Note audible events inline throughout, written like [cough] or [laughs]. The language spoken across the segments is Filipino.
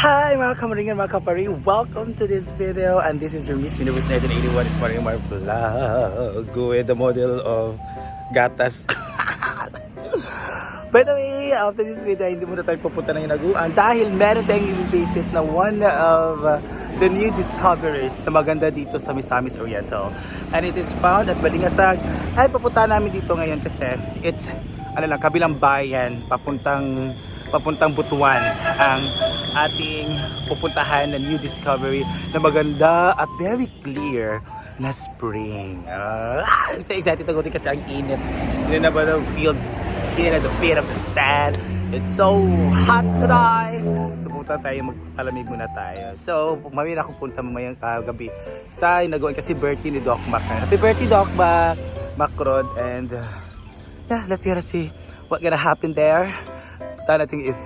Hi mga kamaringan, mga kaparing! Welcome to this video and this is your Miss Universe 1981. It's Maring Mar Vlog with the model of Gatas. [laughs] By the way, after this video, hindi muna tayo pupunta ng Inaguan dahil meron tayong i-visit na one of uh, the new discoveries na maganda dito sa Misamis Oriental. And it is found at Balingasag. Ay, papunta namin dito ngayon kasi it's ano lang, kabilang bayan, papuntang papuntang Butuan ang ating pupuntahan na new discovery na maganda at very clear na spring. Ah, I'm so excited to go din kasi ang init. Yun na ba the fields here at the feet of the sand. It's so hot today. So pupunta tayo, magpapalamig muna tayo. So, mamaya na ako punta mamayang uh, gabi sa inaguan kasi birthday ni Doc Mac. Happy birthday Doc Mac, Macrod. And uh, yeah, let's get to see what gonna happen there. Tahan natin if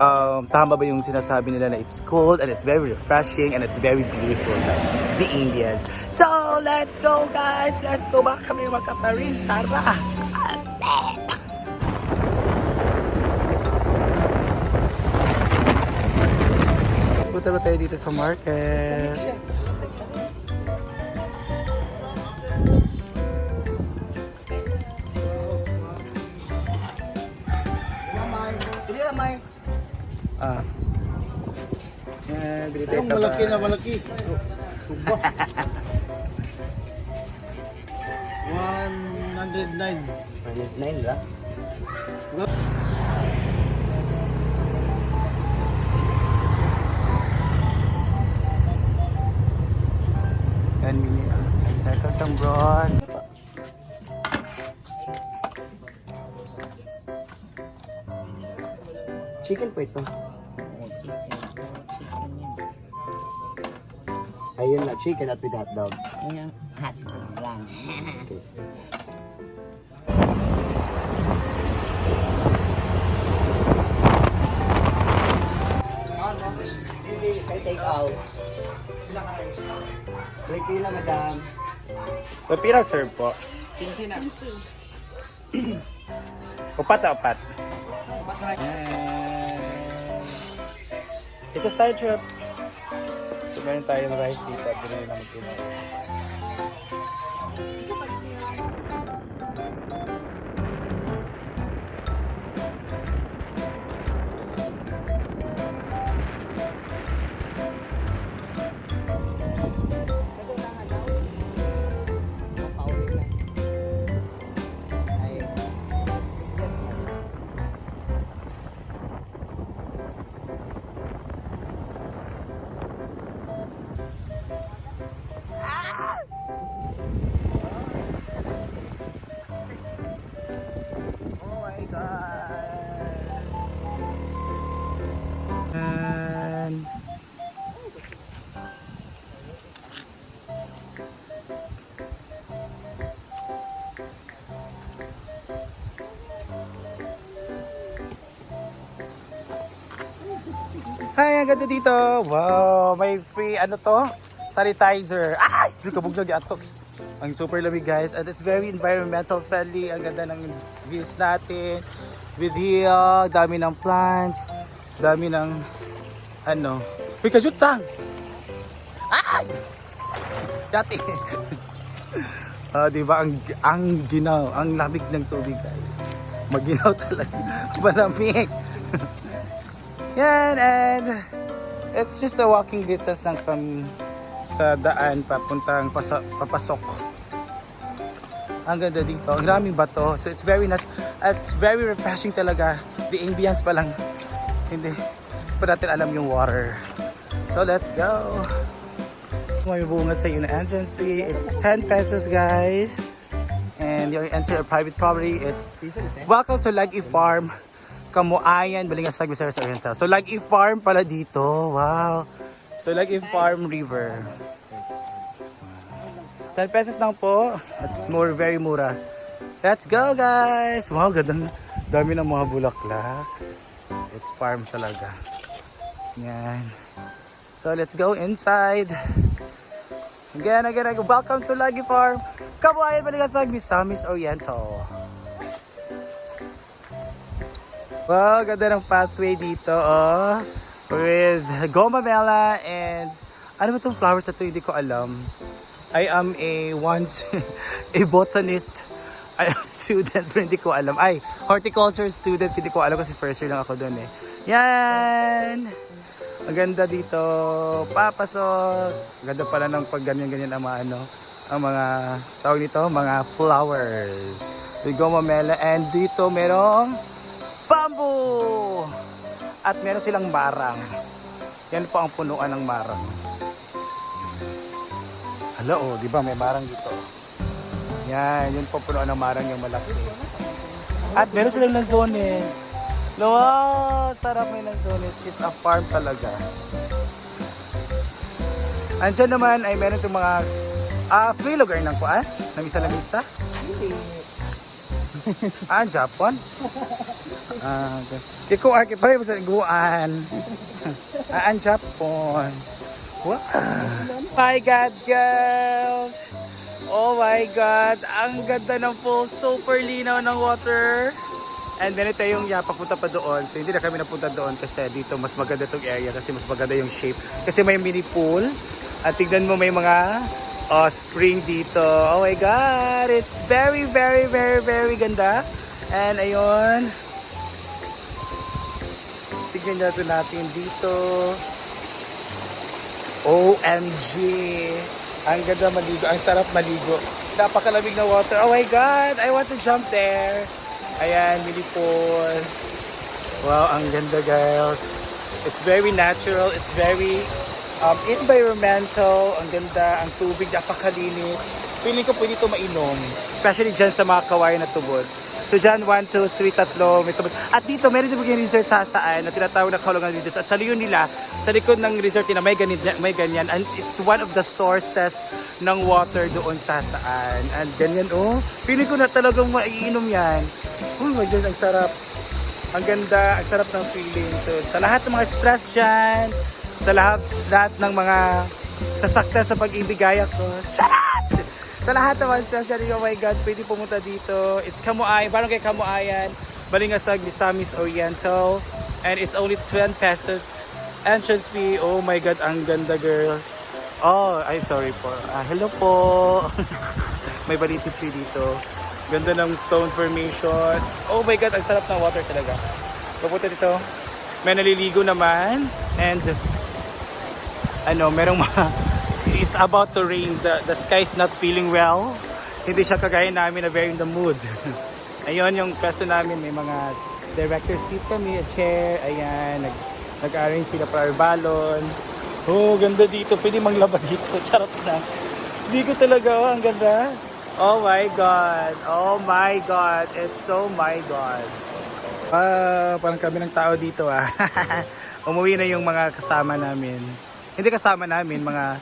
um, tama ba yung sinasabi nila na it's cold and it's very refreshing and it's very beautiful like the Indians. So, let's go guys! Let's go back kami mga kaparin. Tara! Punta ba tayo dito sa market? Ah. Yan, bili tayo sa malaki na malaki. Suba. 109. 9 lang. Yan. Sa kasang. Chicken po ito. Ayun na, chicken at with hot dog. Yung hot dog lang. Hindi, kay take out. Break kila, madam. So, pirang serve po. Pinsi na. [clears throat] Upat na upat. Yan. Isa side trip. So, meron tayong rice dito at binili namin kinain. Hi, ang ganda dito. Wow, may free ano to? Sanitizer. Ay! Lugabog na atoks. Ang super lamig guys. And it's very environmental friendly. Ang ganda ng views natin. With here, dami ng plants. Dami ng ano. Uy, kajutang! Ay! Dati. [laughs] Ah, di ba ang ang ginaw, ang lamig ng tubig, guys. Maginaw talaga. [laughs] Malamig. Yan, and it's just a walking distance lang from sa daan papuntang pasa, papasok. Ang ganda dito. Ang raming bato. So it's very nat it's very refreshing talaga. The ambience pa lang. Hindi pa natin alam yung water. So let's go. May bunga sa yun na entrance fee. It's 10 pesos guys. And you enter a private property. It's Welcome to Lagi Farm. Kamuayan, Balingasag, Visayas Oriental. So Lagi Farm pala dito. Wow. So Lagi Farm River. 10 pesos lang po. It's more, very mura. Let's go guys! Wow, ganda. Dami ng mga bulaklak. It's farm talaga. Yan. So let's go inside. Again, again, again. Welcome to Lagi Farm. Kabuhayan Baligasag, Misamis Oriental. Wow, ganda ng pathway dito, oh. with Goma Mela and ano ba itong flowers na to? Hindi ko alam. I am a once [laughs] a botanist [laughs] student, pero hindi ko alam. Ay, horticulture student, hindi ko alam kasi first year lang ako doon eh. Yan! Ang ganda dito. Papasok. Ganda pala ng pag ganyan-ganyan ang mga ano, ang mga tawag dito, mga flowers. We go mamela and dito merong! At meron silang marang. Yan po ang punuan ng marang. Hala oh, di ba may marang dito. Yan, yun po punuan ng marang yung malaki. At meron silang lanzones. Wow, sarap may lanzones. It's a farm talaga. Andiyan naman ay meron itong mga ah, free lugar ng kuan? Ng isa lang isa? ah, Japan? Ah, okay. Ikaw, Arki, pare mo sa guan. [laughs] ang Japan. Wow. My God, girls! Oh my God! Ang ganda ng pool. Super linaw ng water. And meron tayong yeah, papunta pa doon. So hindi na kami napunta doon kasi dito mas maganda tong area kasi mas maganda yung shape. Kasi may mini pool. At tignan mo may mga uh, spring dito. Oh my God! It's very, very, very, very ganda. And ayun. Tignan natin natin dito. OMG! Ang ganda maligo. Ang sarap maligo. Napakalamig na water. Oh my God! I want to jump there. Ayan, mini pool. Wow, ang ganda guys. It's very natural. It's very um, environmental. Ang ganda. Ang tubig, napakalinis. Feeling ko pwede ito mainom. Especially dyan sa mga kawayan na tubod. So dyan, 1, 2, 3, tatlo, may tubod. At dito, meron din yung resort sa saan na tinatawag na Kaulungan Resort. At sa liyon nila, sa likod ng resort nila, may ganyan, may ganyan. And it's one of the sources ng water doon sa saan. And ganyan, oh. Feeling ko na talagang maiinom yan. Oh my God, ang sarap. Ang ganda, ang sarap ng feeling. So, sa lahat ng mga stress dyan, sa lahat, lahat ng mga nasaktan sa pag-ibig gaya ko, charat! Sa lahat stress dyan, oh my God, pwede pumunta dito. It's Kamuay, parang kay Kamuayan, Balingasag, Misamis Oriental. And it's only 10 pesos. Entrance fee, oh my God, ang ganda girl. Oh, ay sorry po. Ah, hello po. [laughs] May baliti tree dito. Ganda ng stone formation. Oh my God, ang sarap ng water talaga. Papunta dito. May naliligo naman. And ano, merong mga it's about to rain. The, the sky's not feeling well. Hindi siya kagaya namin na very in the mood. [laughs] Ayun yung pwesto namin. May mga director seat kami, a chair. Ayan, nag, nag-arrange sila para balon. Oh, ganda dito. Pwede manglaba dito. [laughs] Charot na. Hindi ko talaga. Oh, ang ganda. Oh my God. Oh my God. It's so my God. Ah, parang kami ng tao dito ah. [laughs] Umuwi na yung mga kasama namin. Hindi kasama namin, mga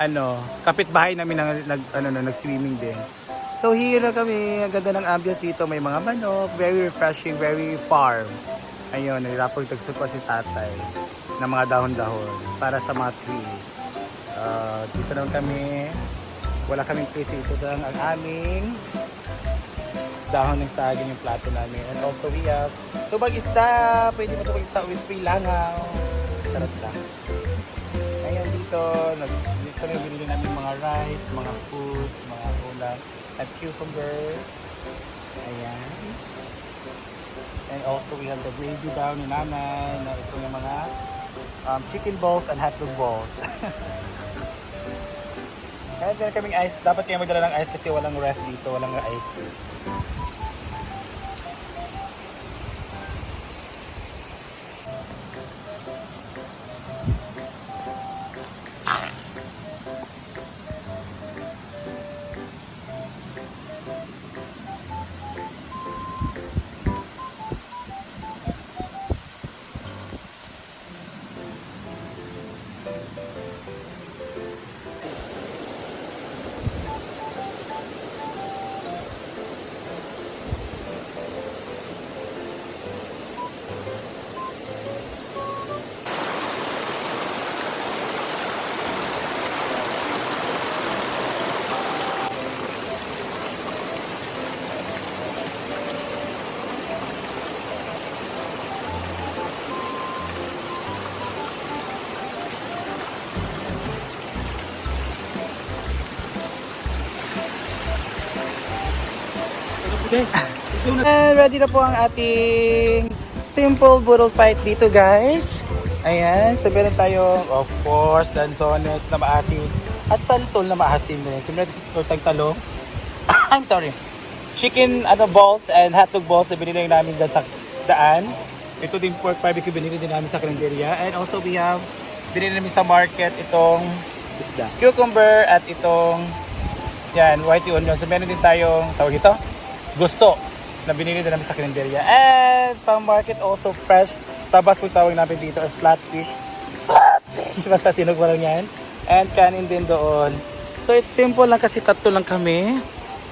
ano, kapitbahay namin nag, nag ano na nag-swimming din. So here na kami, ang ganda ng ambience dito, may mga manok, very refreshing, very farm. Ayun, nilapag tagsuko si tatay ng mga dahon-dahon para sa mga trees. Ah, dito naman kami, wala kaming place ito lang ang aming dahon ng saging yung plato namin. And also we have, so mag-isda, pwede mo sa mag-isda with free langaw. Sarap lang. Dito, nag, dito na binili namin mga rice, mga foods, mga ulam, at cucumber. Ayan. And also we have the gravy daw ni nanay, na ito yung mga um, chicken balls and hotdog balls. [laughs] Kaya meron kaming ice. Dapat kayo magdala ng ice kasi walang ref dito, walang ice dito. And ready na po ang ating simple budol fight dito guys. Ayan, so meron tayong of course danzones na maasim at santol na maasim din. Siyempre tortang talong. [coughs] I'm sorry. Chicken ano balls and hotdog balls na binili namin dyan sa daan. Ito din pork barbecue binili din namin sa kalendarya. And also we have binili namin sa market itong Isda. cucumber at itong yan, white onion. So meron din tayong tawag ito, gusto na binili din namin sa kalendarya. And pang market also fresh. Tabas po tawag namin dito or flat fish. Flat fish! Basta sinog pa lang yan. And kanin din doon. So it's simple lang kasi tatlo lang kami.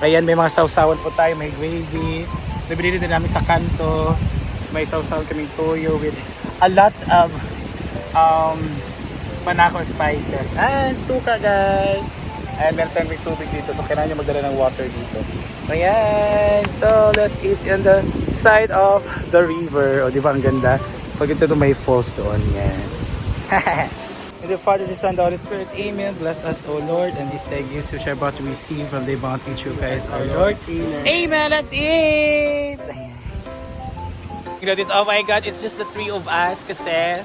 Ayan, may mga sausawan po tayo. May gravy. Nabili din namin sa kanto. May sausawan kaming toyo with a lot of um, Panako spices and suka guys. And meron tayong may tubig dito so kailangan nyo magdala ng water dito. Ayan. So let's eat on the side of the river. O di ba ang ganda? Pag ito may falls doon. Yan. [laughs] In the Father, the Son, the Holy Spirit. Amen. Bless us, O Lord, and these thank gifts which are about to receive from the bounty through Christ our Lord. Amen. Let's eat. Ayan. You know this, oh my God, it's just the three of us kasi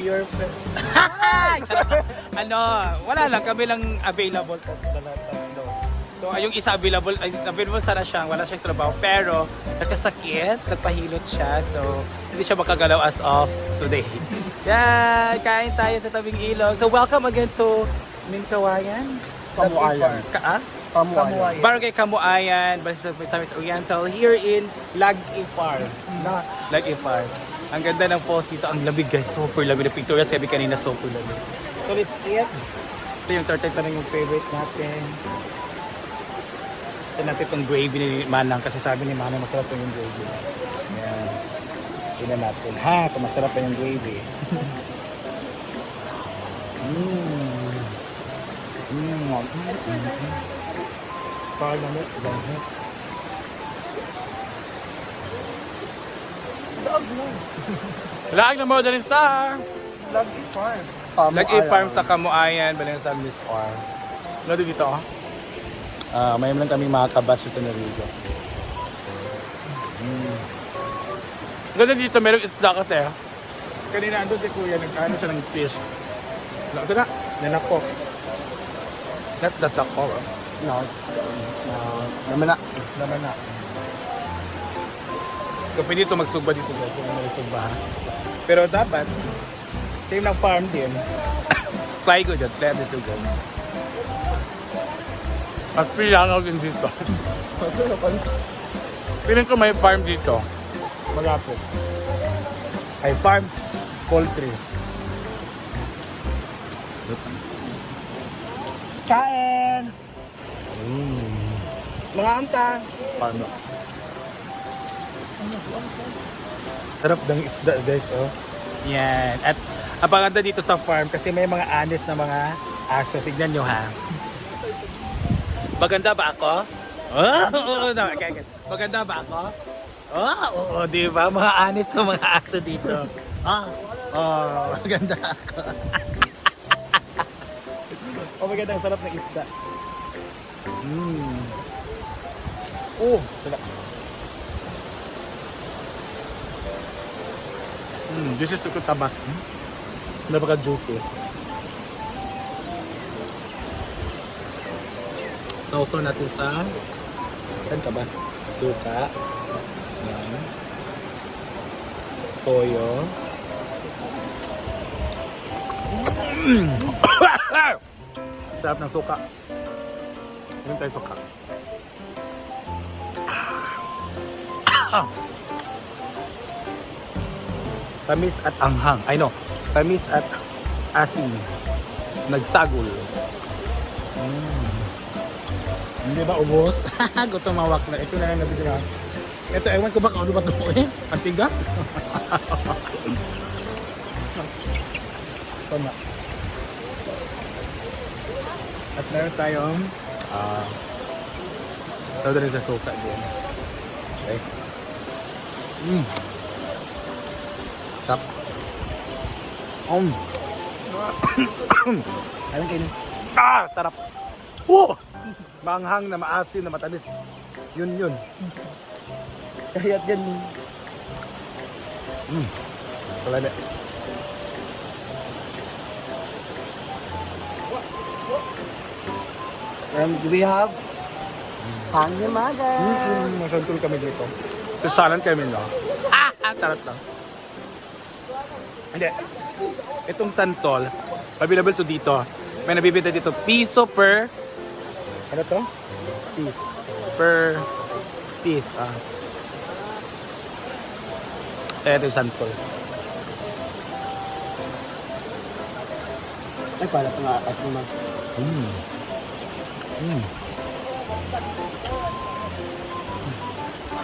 pure [laughs] [laughs] ano, wala lang, kami lang available tatlo. So, yung isa available, ay, available sana siya, wala siyang trabaho, pero nagkasakit, nagpahilot siya, so hindi siya makagalaw as of today. [laughs] Yan, kain tayo sa tabing ilog. So, welcome again to Minkawayan. Kamuayan. Ka ah? Kamuayan. Barangay Kamuayan, Balisag Misamis Oriental, here in Lag-Ipar. Lag-Ipar. Ang ganda ng falls dito. Ang lamig guys. Super lamig. Na Victoria sabi kanina super lamig. So let's eat. Ito yung turtle pa yung favorite natin. Ito natin itong gravy ni Manang kasi sabi ni Manang masarap pa yung gravy. Ayan. Tingnan natin. Ha, kung masarap pa yung gravy. Mmm. Mmm. Parang lamig. Lamig. Laag na mo din sa Lucky Farm. Lagi farm sa Kamuayan, balang sa Miss R. Ano dito ah? Ah, may lang kami mga kabatch ito na Rigo. Mm. Ganda dito, merong isda kasi. Kanina andun si Kuya, nagkano siya ng fish. Nasa na? Nanako. Not that ako. ah. No. No. Naman na. Naman na. So, pwede ito magsugba dito guys, kung may sugba ha. Pero dapat, same ng farm din. [coughs] Try ko dyan, try this again. At pilangaw din dito. Piling ko may farm dito. Malapit. Ay, farm poultry. Kain! Mga amta. Farm Sarap ng isda guys, oh. Yan. At ang paganda dito sa farm kasi may mga honest na mga aso. Tignan nyo ha. Maganda ba ako? Oh, [laughs] oo, no, okay, okay. Maganda ba ako? Oh, oo, di ba? Mga honest na mga aso dito. Ah, oh, [laughs] maganda ako. [laughs] oh, maganda. Ang sarap ng isda. Mm. Oh, sarap. Mm, this is the kutabas. Hmm? Napaka-juicy. Sausaw natin sa... Saan ka ba? Suka. Yan. Toyo. Mm. [coughs] Sarap ng suka. Ano tayo suka? [coughs] Tamis at anghang. Ay no, tamis at asin. Nagsagol. Hindi ba ubos? [laughs] Gutom mawak na. Ito na lang nabili na. Ito, ewan ko ba kung ano ba ito eh? Ang tigas? [laughs] Tama. At meron tayong uh, rin sa suka din. Okay. Mm. Tap. Um. [coughs] Ayun kayo. Ah, sarap. Oh! Manghang na maasin na matamis. Yun yun. Kahit yan. Wala na. And we have Hanging Mother. Mm, masantol kami dito. Susalan kami no? Ah! Ah! Tarot lang. Hindi. Itong santol, available to dito. May nabibita dito, piso per... Ano to? Piece. Per piece. Ah. Ito yung santol. Ay, pala pangakas naman. Mm. Mm.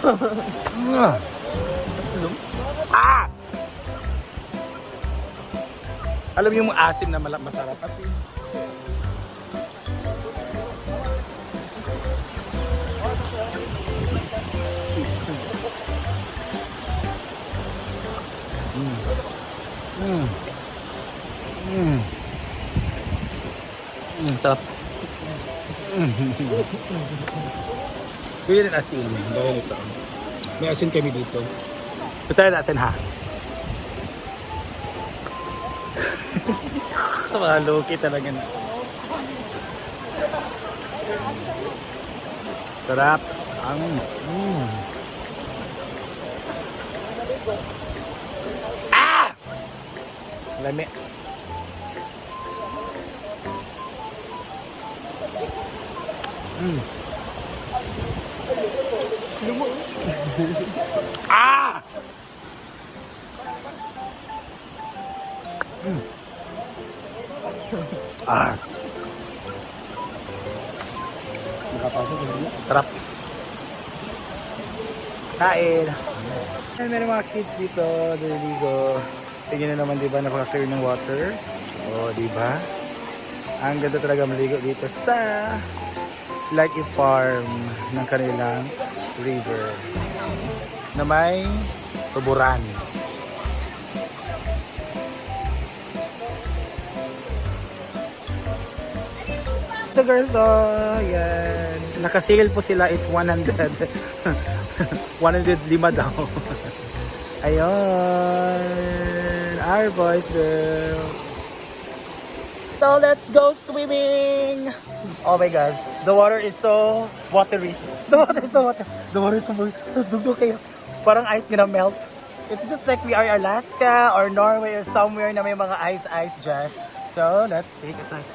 [laughs] ah! Alam mo yung asim na masarap at Mm. Mm. Mm, sarap. Pwede rin asin. Dahil ito. May asin kami dito. Ito na asin ha. [laughs] Mga loki talaga na. Sarap. Ang... Mm. Lami. Mm. ah! Mm. Ah, Nakapasok sarap. Kain. Meron mga kids dito, naliligo. Tingnan na naman, di ba, napaka-clear ng water. O, di ba? Ang ganda talaga maligo dito sa Lucky Farm ng kanilang river na may tuburan. The girls, oh, yan. Nakasigil po sila is 100. 105 daw. [laughs] Ayun. Our boys girl. So let's go swimming. Oh my god. The water is so watery. [laughs] The water is so water. The water is so [laughs] kayo. Parang ice gonna melt. It's just like we are in Alaska or Norway or somewhere na may mga ice ice dyan. So let's take a time.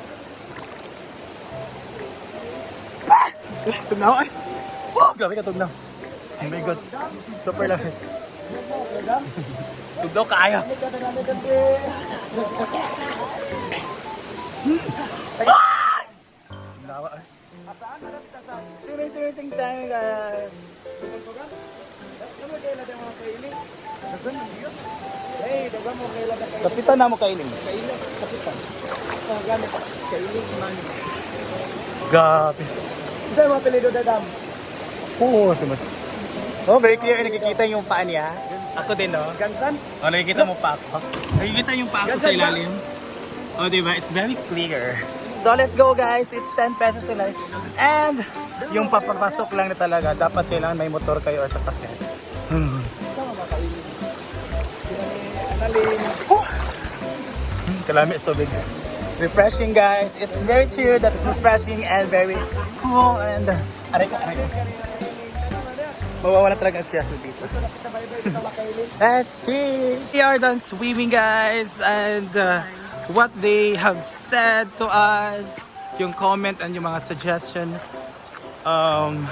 Tugnaw ay. Wow, grabe ka tugnaw. Oh my god. Super lang. [laughs] Tugnaw kaya. Ah! Nawa ay. Swimming, swimming, sing tayo guys. Kapitan na mo kainin. Gabi. Saan mga pilido na dam? Oo, sumat. Oh, very clear. Nakikita yung paa niya. Ako din, no? Gansan? Oh, nakikita mo pa ako. Nakikita yung pa ako sa ilalim. Oh, di ba? It's very clear. So, let's go guys. It's 10 pesos lang. And, yung papapasok lang na talaga, dapat kailangan may motor kayo or sasakyan. [sighs] Oh! Hmm, Kalamis tubig. Refreshing guys. It's very chill. That's refreshing and very cool. And, aray ko, aray ko. Mawawala talaga ang siyasmo dito. Let's see. We are done swimming, guys, and uh, what they have said to us, yung comment and yung mga suggestion, um,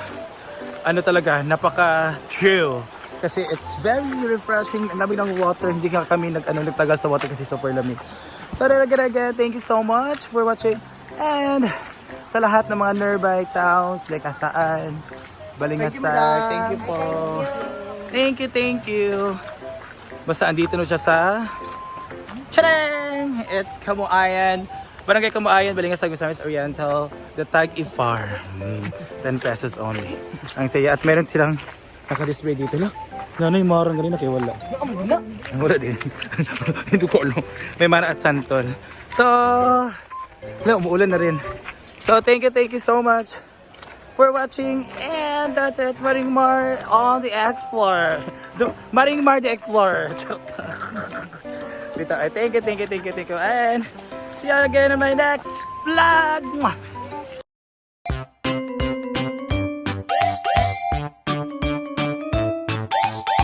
ano talaga, napaka-true. Kasi it's very refreshing. Lamig ng water. Hindi nga kami nag, ano, nagtagal sa water kasi super lamig. So, again, again, thank you so much for watching. And sa lahat ng mga nearby towns, like Asaan, Balingasay, madam. thank you po. Thank you, thank you. Basta andito na siya sa Tadang! It's Kamuayan. Barangay Kamuayan, Balingasay, Misamis Oriental, the Tag Ifar. Mm, 10 pesos only. Ang saya. At meron silang naka-display dito. No? Ano yung marang na kaya wala. Na? Wala din. [laughs] Hindi ko alam. May mana at santol. So, wala, umuulan na rin. So, thank you, thank you so much for watching. And that's it, Maringmar on the Explorer. The, Maringmar the Explorer. [laughs] Dito, thank you, thank you, thank you, thank you. And see you again in my next vlog.